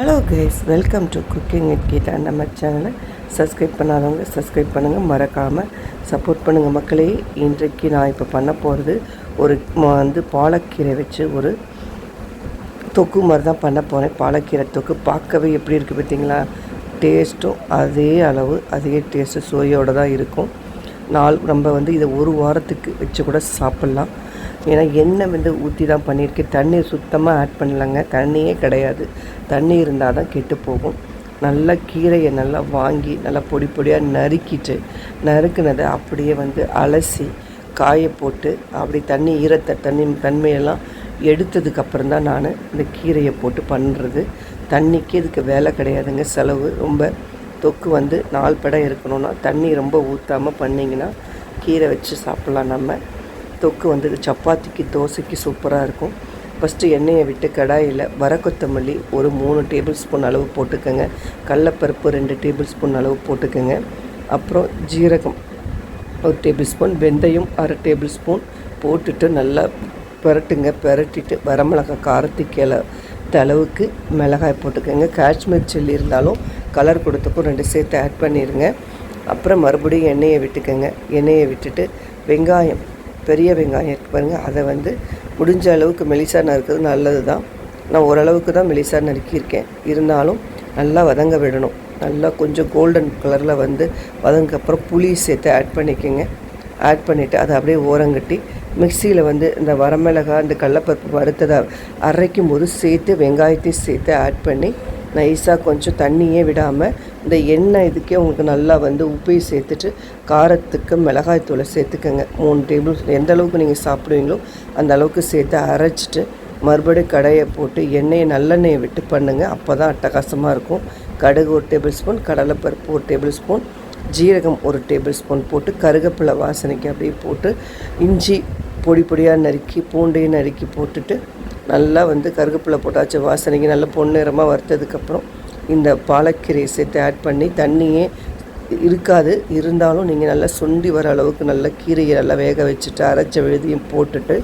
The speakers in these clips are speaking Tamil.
Hello guys welcome to cooking it Geetha நம்ம சேனலை சப்ஸ்கிரைப் பண்ணாதவங்க சப்ஸ்கிரைப் பண்ணுங்கள் மறக்காமல் சப்போர்ட் பண்ணுங்கள் மக்களே. இன்றைக்கு நான் இப்போ பண்ண போகிறது ஒரு வந்து பாலக்கீரை வச்சு ஒரு தொக்கு மாதிரி தான் பண்ண போகிறேன் பாலக்கீரை தொக்கு பார்க்கவே எப்படி இருக்குது பார்த்தீங்களா? டேஸ்ட்டும் அதே அளவு அதே டேஸ்ட்டு சுவையோடு தான் இருக்கும். நாள் நம்ம வந்து இதை ஒரு வாரத்துக்கு வச்சு கூட சாப்பிட்லாம். ஏன்னா எண்ணெய் வந்து ஊற்றி தான் பண்ணியிருக்கேன் தண்ணி சுத்தமாக ஆட் பண்ணலங்க. தண்ணியே கிடையாது. தண்ணி இருந்தால் தான் கெட்டு போகும். நல்லா கீரையை நல்லா வாங்கி நல்லா பொடி பொடியாக நறுக்கிட்டு நறுக்குனதை அப்படியே வந்து அலசி காய போட்டு அப்படி தண்ணி ஈரத்த தண்ணி தன்மையெல்லாம் எடுத்ததுக்கப்புறம் தான் நான் இந்த கீரையை போட்டு பண்ணுறது தண்ணிக்கு இதுக்கு வேலை கிடையாதுங்க. செலவு ரொம்ப தொக்கு வந்து நாலு படம் இருக்கணும்னா தண்ணி ரொம்ப ஊற்றாமல் பண்ணிங்கன்னா கீரை வச்சு சாப்பிட்லாம் நம்ம. தொக்கு வந்து சப்பாத்திக்கு தோசைக்கு சூப்பராக இருக்கும். ஃபஸ்ட்டு எண்ணெயை விட்டு கடாயில் வர கொத்தமல்லி ஒரு மூணு டேபிள் ஸ்பூன் அளவு போட்டுக்கோங்க. கடலப்பருப்பு ரெண்டு டேபிள் ஸ்பூன் அளவு போட்டுக்கோங்க. அப்புறம் ஜீரகம் ஒரு டேபிள் ஸ்பூன் வெந்தயம் அரை டேபிள் ஸ்பூன் போட்டுட்டு நல்லா பெரட்டுங்க. பெரட்டிட்டு வரமிளகாய் காரத்துக்கு தளவுக்கு அளவுக்கு மிளகாய் போட்டுக்கோங்க. காஷ்மீர் சில்லி இருந்தாலும் கலர் கொடுத்துக்கும் ரெண்டு சேர்த்து ஆட் பண்ணிடுங்க அப்புறம் மறுபடியும் எண்ணெயை விட்டுக்கோங்க. எண்ணெயை விட்டுட்டு வெங்காயம் பெரிய வெங்காயம் இருக்குது பாருங்கள் அதை வந்து முடிஞ்ச அளவுக்கு மெலிசா நறுக்கிறது நல்லது தான் நான் ஓரளவுக்கு தான் மெலிசா நறுக்கியிருக்கேன். இருந்தாலும் நல்லா வதங்க விடணும். நல்லா கொஞ்சம் கோல்டன் கலரில் வந்து வதங்க அப்புறம் புளி சேர்த்து ஆட் பண்ணிக்கோங்க. ஆட் பண்ணிவிட்டு அதை அப்படியே ஓரங்கட்டி மிக்சியில் வந்து இந்த வரமிளகாய் இந்த கடலப்பருப்பு வறுத்ததை அரைக்கும் போது சேர்த்து வெங்காயத்தையும் சேர்த்து ஆட் பண்ணி நைஸாக கொஞ்சம் தண்ணியே விடாமல் இந்த எண்ணெய் இதுக்கே உங்களுக்கு நல்லா வந்து உப்பையும் சேர்த்துட்டு காரத்துக்கு மிளகாய் தூளை சேர்த்துக்கோங்க. மூணு டேபிள் எந்த அளவுக்கு நீங்கள் சாப்பிடுவீங்களோ அந்த அளவுக்கு சேர்த்து அரைச்சிட்டு மறுபடியும் கடையை போட்டு எண்ணெயை நல்லெண்ணெயை விட்டு பண்ணுங்கள் அப்போ தான் அட்டகாசமாக இருக்கும். கடுகு ஒரு டேபிள் ஸ்பூன் கடலைப்பருப்பு ஒரு டேபிள் ஸ்பூன் ஜீரகம் ஒரு டேபிள் ஸ்பூன் போட்டு கருகப்பிலை வாசனைக்கு அப்படியே போட்டு இஞ்சி பொடி பொடியாக நறுக்கி பூண்டையும் நறுக்கி போட்டுட்டு நல்லா வந்து கருகப்பில் போட்டாச்சு வாசனைக்கு நல்லா பொன்னிறமாக வறுத்ததுக்கப்புறம் இந்த பாலக்கீரை சேர்த்து ஆட் பண்ணி தண்ணியே இருக்காது. இருந்தாலும் நீங்கள் நல்லா சுண்டி வர அளவுக்கு நல்லா கீரையை நல்லா வேக வச்சுட்டு அரைச்ச விழுதியும் போட்டுட்டு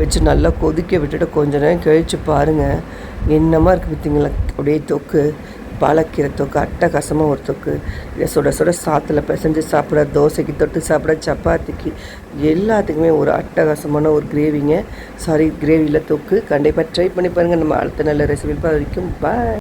வச்சு நல்லா கொதிக்க விட்டுட்டு கொஞ்ச நேரம் கழித்து பாருங்கள் என்னமாக இருக்குது பார்த்தீங்களா அப்படியே தொக்கு. பாலக்கீரை தொக்கு அட்டகாசமாக ஒரு தொக்கு இதை சுட சுட சாத்தில் பிசைஞ்சு சாப்பிட தோசைக்கு தொட்டு சாப்பிட சப்பாத்திக்கு எல்லாத்துக்குமே ஒரு அட்டகாசமான ஒரு கிரேவிங்க சாரி கிரேவியில் தொக்கு. கண்டிப்பாக ட்ரை பண்ணி பாருங்கள் நம்ம அடுத்த நல்ல ரெசிபி வரைக்கும் பாய்